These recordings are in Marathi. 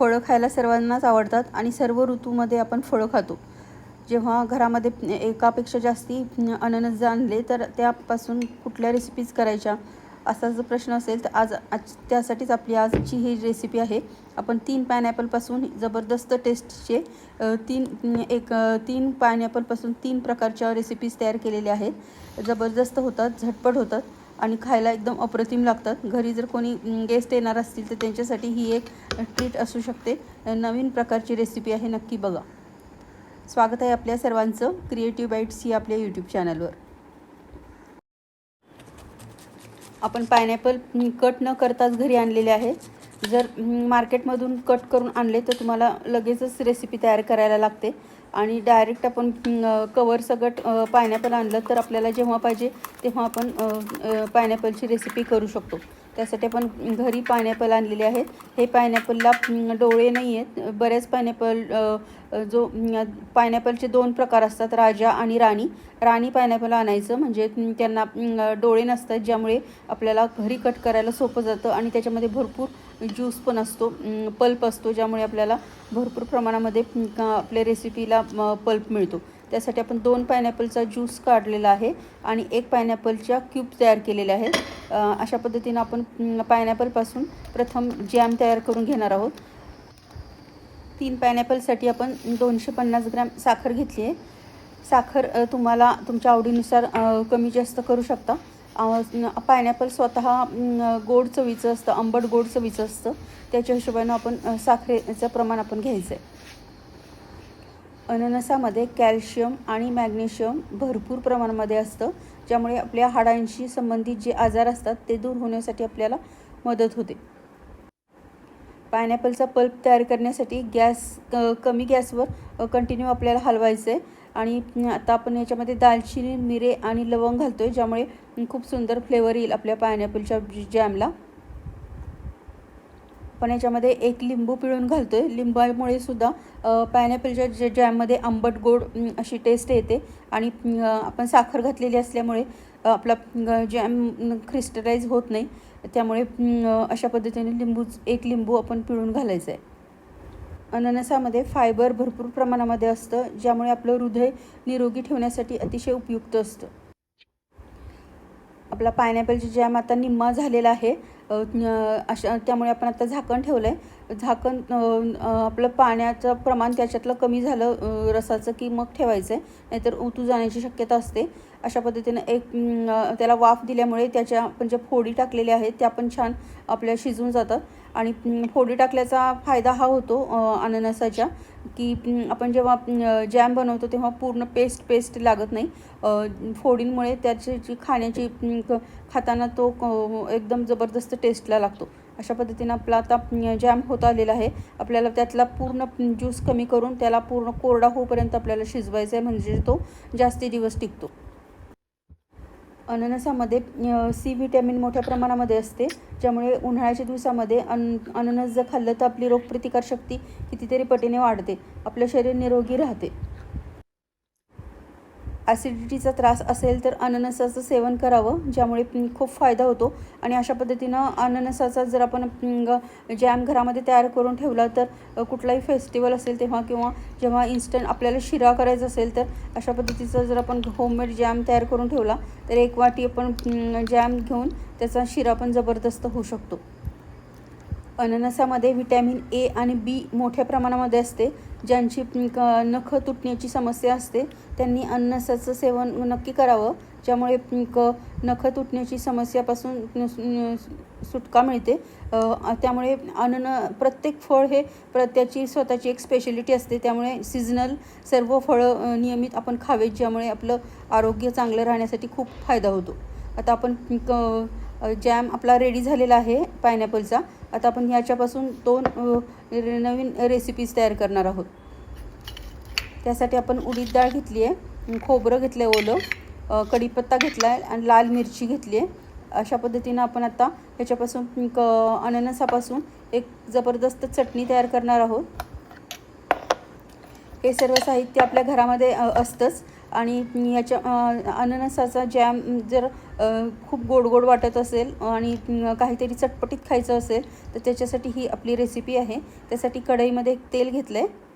फळं खायला सर्वांनाच आवडतात आणि सर्व ऋतूमध्ये आपण फळं खातो. जेव्हा घरामध्ये एकापेक्षा जास्ती अननस आणले तर त्यापासून कुठल्या रेसिपीज करायच्या असा जर प्रश्न असेल तर आज आज त्यासाठीच आपली आजची ही रेसिपी आहे. आपण तीन पायनॅपलपासून जबरदस्त टेस्टचे तीन एक तीन पायनॅपलपासून तीन प्रकारच्या रेसिपीज तयार केलेल्या आहेत. जबरदस्त होतात झटपट होतात. आणि खायला एकदम अप्रतिम लागतात. घरी जर कोणी गेस्ट येणार असतील तर त्यांच्यासाठी ही एक ट्रीट असू शकते. नवीन प्रकारची रेसिपी आहे नक्की बघा. स्वागत आहे आपल्या सर्वांचं क्रिएटिव्ह बाईट्स ही आपल्या यूट्यूब चॅनलवर आपण पायनॅपल कट न करताच घरी आणलेले आहे. जर मार्केटमधून कट करून आणले तर तुम्हाला लगेचच रेसिपी तयार करायला लागते. आणि डायरेक्ट आपण कवर सगट पायनॅपल आणलं तर आपल्याला जेव्हा पाहिजे तेव्हा आपण पायनॅपलची रेसिपी करू शकतो. त्यासाठी आपण घरी पायनॅपल आणलेले आहेत. हे पायनॅपलला डोळे नाही आहेत बऱ्याच पायनॅपल जो पायनॅपलचे दोन प्रकार असतात राजा आणि राणी. राणी पायनॅपल आणायचं म्हणजे त्यांना डोळे नसतात ज्यामुळे आपल्याला घरी कट करायला सोपं जातं आणि त्याच्यामध्ये भरपूर ज्यूस पण असतो पल्प असतो ज्यामुळे आपल्याला भरपूर प्रमाणामध्ये आपल्या रेसिपीला पल्प मिळतो. त्यासाठी आपण दोन पायनॅपलचा ज्यूस काढलेला आहे आणि एक पायनॅपलच्या क्यूब तयार केलेल्या आहेत. अशा पद्धतीनं आपण पायनॅपलपासून प्रथम जॅम तयार करून घेणार आहोत. तीन पायनॅपलसाठी आपण दोनशे पन्नास ग्रॅम साखर घेतली आहे. साखर तुम्हाला तुमच्या आवडीनुसार कमी जास्त करू शकता. पायनॅपल स्वतः गोड चवीचं असतं आंबट गोड चवीचं असतं. त्याच्या हिशोबानं आपण साखरेचं प्रमाण आपण घ्यायचं आहे अननसामध्ये कॅल्शियम आणि मॅग्नेशियम भरपूर प्रमाणामध्ये असतं ज्यामुळे आपल्या हाडांशी संबंधित जे आजार असतात ते दूर होण्यासाठी आपल्याला मदत होते. पायनॅपलचा पल्प तयार करण्यासाठी गॅस कमी गॅसवर कंटिन्यू आपल्याला हलवायचं आहे आणि आता आपण याच्यामध्ये दालचिनी मिरे आणि लवंग घालतो आहे ज्यामुळे खूप सुंदर फ्लेवर येईल आपल्या पायनॅपलच्या जॅमला पण याच्यामध्ये एक लिंबू पिळून घालतो आहे लिंबामुळे सुद्धा पायनॅपलच्या जे जॅममध्ये आंबट गोड अशी टेस्ट येते. आणि आपण साखर घातलेली असल्यामुळे आपला जॅम क्रिस्टलाइज होत नाही. त्यामुळे अशा पद्धतीने लिंबू एक लिंबू आपण पिळून घालायचं आहे अननसामध्ये फायबर भरपूर प्रमाणामध्ये असतं ज्यामुळे आपलं हृदय निरोगी ठेवण्यासाठी अतिशय उपयुक्त असतं. आपला पायनॅपलची जॅम आता निम्मा झालेला आहे अशा त्यामुळे आपण आता झाकण ठेवलं आहे झाकण आपलं पाण्याचं प्रमाण त्याच्यातलं कमी झालं रसाचं की मग ठेवायचं आहे नाहीतर उतू जाण्याची शक्यता असते. अशा पद्धतीनं एक त्याला वाफ दिल्यामुळे त्याच्या आपण ज्या फोडी टाकलेल्या आहेत त्या पण छान आपल्या शिजून जातात. आणि फोडी टाकल्याचा फायदा हा होतो अननसाच्या की आपण जेव्हा जॅम बनवतो तेव्हा पूर्ण पेस्ट पेस्ट लागत नाही. फोडींमुळे त्याची जी खाण्याची क- खाताना तो क- एकदम जबरदस्त टेस्टला लागतो. अशा पद्धतीनं आपला आता जॅम होत आलेला आहे. आपल्याला त्यातला पूर्ण ज्यूस कमी करून त्याला पूर्ण कोरडा होऊपर्यंत आपल्याला शिजवायचा आहे म्हणजे तो जास्ती दिवस टिकतो. अननसामध्ये सी व्हिटॅमिन मोठ्या प्रमाणामध्ये असते. ज्यामुळे उन्हाळ्याच्या दिवसामध्ये अन अननस जर खाल्लं तर आपली रोगप्रतिकारशक्ती कितीतरी पटीने वाढते. आपलं शरीर निरोगी राहते. ॲसिडिटीचा त्रास असेल तर अननसाचं सेवन करावं ज्यामुळे खूप फायदा होतो. आणि अशा पद्धतीनं अननसाचा जर आपण जॅम घरामध्ये तयार करून ठेवला तर कुठलाही फेस्टिवल असेल तेव्हा किंवा जेव्हा इन्स्टंट आपल्याला शिरा करायचा असेल तर अशा पद्धतीचा जर आपण होममेड जॅम तयार करून ठेवला तर एक वाटी आपण जॅम घेऊन त्याचा शिरा पण जबरदस्त होऊ शकतो. अननसामध्ये व्हिटॅमिन ए आणि बी मोठ्या प्रमाणामध्ये असते ज्यांची नखं तुटण्याची समस्या असते त्यांनी अननसाचं सेवन नक्की करावं ज्यामुळे क नखं तुटण्याची समस्यापासून न- सुटका मिळते. त्यामुळे अनन प्रत्येक फळ हे प्र त्याची स्वतःची एक स्पेशलिटी असते. त्यामुळे सिजनल सर्व फळं नियमित आपण खावेत ज्यामुळे आपलं आरोग्य चांगलं राहण्यासाठी खूप फायदा होतो. आता आपण क जॅम आपला रेडी झालेला आहे पायनॅपलचा आता आपण ह्याच्यापासून दोन नवीन रेसिपीज तयार करणार आहोत. त्यासाठी आपण उडीद डाळ घेतली आहे खोबरं घेतलं आहे ओलं कढीपत्ता घेतला आहे आणि लाल मिरची घेतली आहे. अशा पद्धतीनं आपण आता ह्याच्यापासून क अननसापासून एक जबरदस्त चटणी तयार करणार आहोत. हे सर्व साहित्य आपल्या घरामध्ये असतंच. आणि याच्या अननसाचा जॅम जर खूप गोड गोड वाटत असेल आणि काहीतरी चटपटीत खायचं असेल तर त्याच्यासाठी ही आपली रेसिपी आहे. त्यासाठी कढईमध्ये एक तेल घेतलं आहे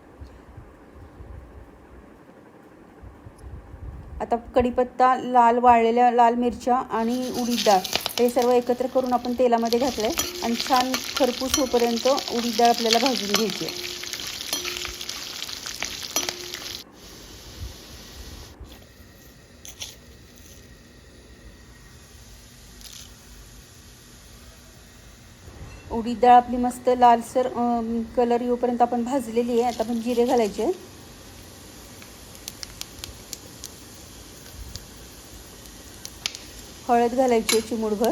आता कढीपत्ता लाल वाळलेल्या लाल मिरच्या आणि उडीद डाळ हे सर्व एकत्र करून आपण तेलामध्ये घातलं आहे आणि छान खरपूस होईपर्यंत उडीद डाळ आपल्याला भाजून घ्यायची आहे. उडीद डाळ आपली मस्त लालसर कलर येऊपर्यंत आपण भाजलेली आहे. आता आपण जिरे घालायचे हळद घालायची आहे चिमूडभर.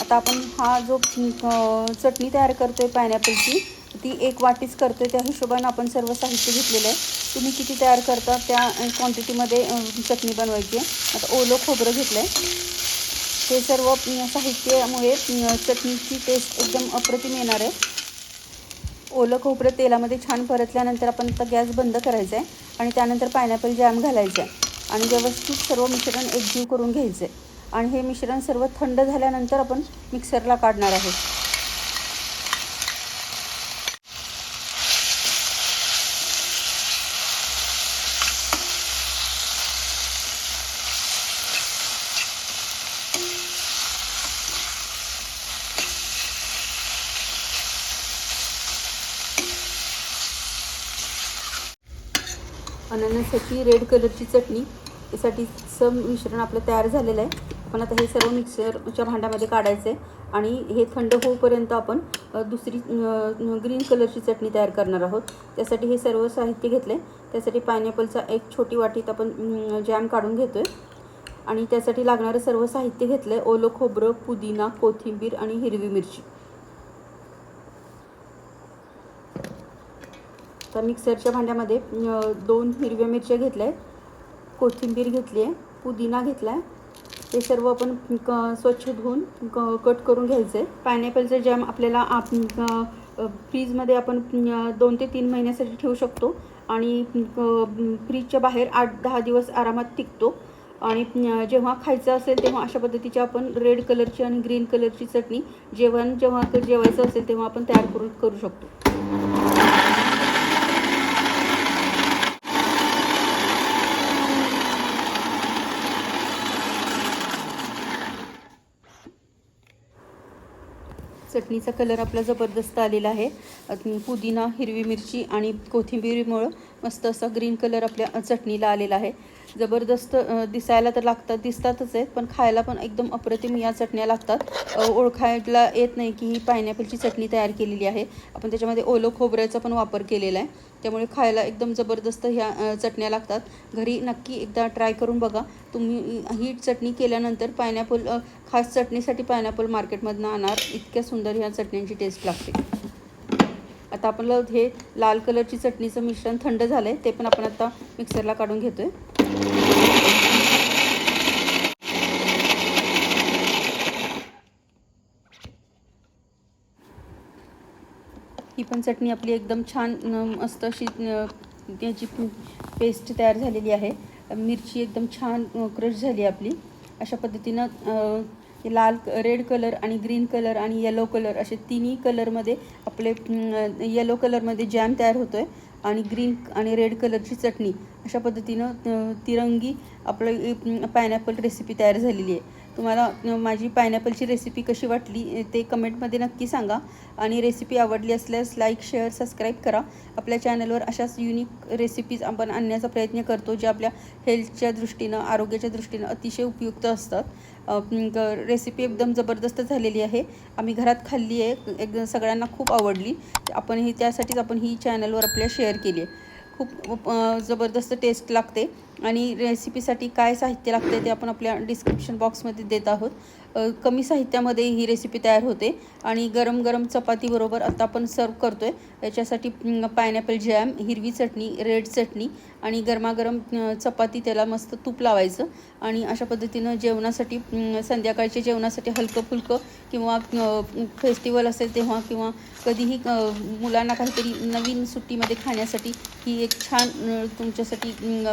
आता आपण हा जो चटणी तयार करतो आहे पायनॅपलची ती एक वाटीच आहे त्या हिशोबानं आपण सर्व साहित्य घेतलेलं आहे. तुम्ही किती तयार करता त्या क्वांटिटीमध्ये चटणी बनवायची आहे. आता ओलं खोबरं घेतलं आहे हे सर्व साहित्यामुळे चटणीची टेस्ट एकदम अप्रतिम येणार आहे. ओलं खोबरं तेलामध्ये छान परतल्यानंतर आपण आता गॅस बंद करायचा आहे आणि त्यानंतर पायनॅपल जॅम घालायचं आहे आणि व्यवस्थित सर्व मिश्रण एकजीव करून घ्यायचं आहे आणि हे मिश्रण सर्व थंड झाल्यानंतर आपण मिक्सरला काढणार आहोत. अननसाची रेड कलरची चटणी. यासाठीचं मिश्रण आपलं तयार झालेलं आहे. आपण आता हे सर्व मिक्सरच्या भांड्यामध्ये काढायचं आहे आणि हे थंड होईपर्यंत आपण दुसरी ग्रीन कलरची चटणी तयार करणार आहोत. त्यासाठी हे सर्व साहित्य घेतलं आहे त्यासाठी पायनॅपलचा एक छोटी वाटीत आपण जॅम काढून घेतो आहे आणि त्यासाठी लागणारं सर्व साहित्य घेतलं आहे ओलं खोबरं पुदिना कोथिंबीर आणि हिरवी मिरची. तर मिक्सरच्या भांड्यामध्ये दोन हिरव्या मिरच्या घेतल्या आहेत. कोथिंबीर घेतली आहे. पुदिना घेतला आहे. ते सर्व आपण क स्वच्छ धुवून क कट करून घ्यायचं आहे पायनॅपलचं जॅम आपल्याला आप फ्रीजमध्ये आपण दोन ते तीन महिन्यासाठी ठेवू शकतो. आणि फ्रीजच्या बाहेर आठ दहा दिवस आरामात टिकतो. आणि जेव्हा खायचं असेल तेव्हा अशा पद्धतीची आपण रेड कलरची आणि ग्रीन कलरची चटणी जेवण जेव्हा जेवायचं असेल तेव्हा आपण तयार करू करू शकतो. चटणीचा कलर आपला जबरदस्त आलेला आहे. पुदिना हिरवी मिरची आणि कोथिंबीरीमुळं मस्त असा ग्रीन कलर आपल्या चटणीला आलेला आहे. जबरदस्त दिसायला तर लागतात दिसतातच आहेत पण खायला पण एकदम अप्रतिम या चटण्या लागतात. ओळखायला येत नाही की ही पायनॅपलची चटणी तयार केलेली आहे. आपण त्याच्यामध्ये ओलं खोबऱ्याचा पण वापर केलेला आहे. त्यामुळे खायला एकदम जबरदस्त ह्या चटण्या लागतात. घरी नक्की एकदा ट्राय करून बघा. तुम्ही ही चटणी केल्यानंतर पायनॅपल खास चटणीसाठी पायनॅपल मार्केटमधनं आणणार इतक्या सुंदर ह्या चटण्यांची टेस्ट लागते. आता आपलं हे लाल कलरची चटणीचं मिश्रण थंड झालं आहे ते पण आपण आता मिक्सरला काढून घेतो आहे ही पण चटणी आपली एकदम छान मस्त अशी त्याची पेस्ट तयार झालेली आहे. मिरची एकदम छान क्रश झाली आपली. अशा पद्धतीनं लाल रेड कलर आणि ग्रीन कलर आणि येलो कलर असे तिन्ही कलरमध्ये आपले येलो कलरमध्ये जॅम तयार होतो आहे आणि ग्रीन आणि रेड कलरची चटणी. अशा पद्धतीनं तिरंगी आपलं पायनॅपल रेसिपी तयार झालेली आहे. तुम्हाला माझी पायनॅपलची रेसिपी कशी वाटली ते कमेंटमध्ये नक्की सांगा. आणि रेसिपी आवडली असल्यास लाईक शेअर सबस्क्राईब करा. आपल्या चॅनलवर अशाच युनिक रेसिपीज आपण आणण्याचा प्रयत्न करतो ज्या आपल्या हेल्थच्या दृष्टीनं आरोग्याच्या दृष्टीनं अतिशय उपयुक्त असतात. रेसिपी एकदम जबरदस्त झालेली आहे. आम्ही घरात खाल्ली आहे एकदम सगळ्यांना खूप आवडली. आपण ही त्यासाठीच आपण ही चॅनलवर आपल्या शेअर केली आहे. खूप जबरदस्त टेस्ट लागते. आणि रेसिपीसाठी काय साहित्य लागते ते आपण आपल्या डिस्क्रिप्शन बॉक्समध्ये देत आहोत. कमी साहित्यामध्ये ही रेसिपी तयार होते. आणि गरम गरम चपातीबरोबर आता आपण सर्व करतो आहे याच्यासाठी पायनॅपल जॅम हिरवी चटणी रेड चटणी आणि गरमागरम चपाती त्याला मस्त तूप लावायचं. आणि अशा पद्धतीनं जेवणासाठी संध्याकाळच्या जेवणासाठी हलकं फुलकं किंवा फेस्टिवल असेल तेव्हा किंवा कधीही मुलांना काहीतरी नवीन सुट्टीमध्ये खाण्यासाठी ही एक छान तुमच्यासाठी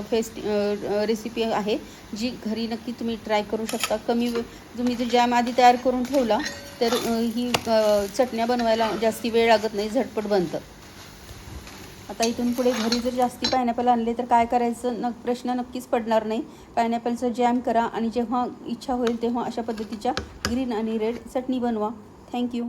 फेस्टि फेस्ट रेसिपी आहे जी घरी नक्की तुम्ही ट्राय करू शकता. कमी वे तुम्ही जर जॅम आधी तयार करून ठेवला तर ही चटण्या बनवायला जास्ती वेळ लागत नाही झटपट बनतं. आता इथून पुढे घरी जर जास्ती पायनॅपल आणले तर काय करायचं न प्रश्न नक्कीच पडणार नाही. पायनॅपलचं जॅम करा आणि जेव्हा इच्छा होईल तेव्हा अशा पद्धतीच्या ग्रीन आणि रेड चटणी बनवा. थँक्यू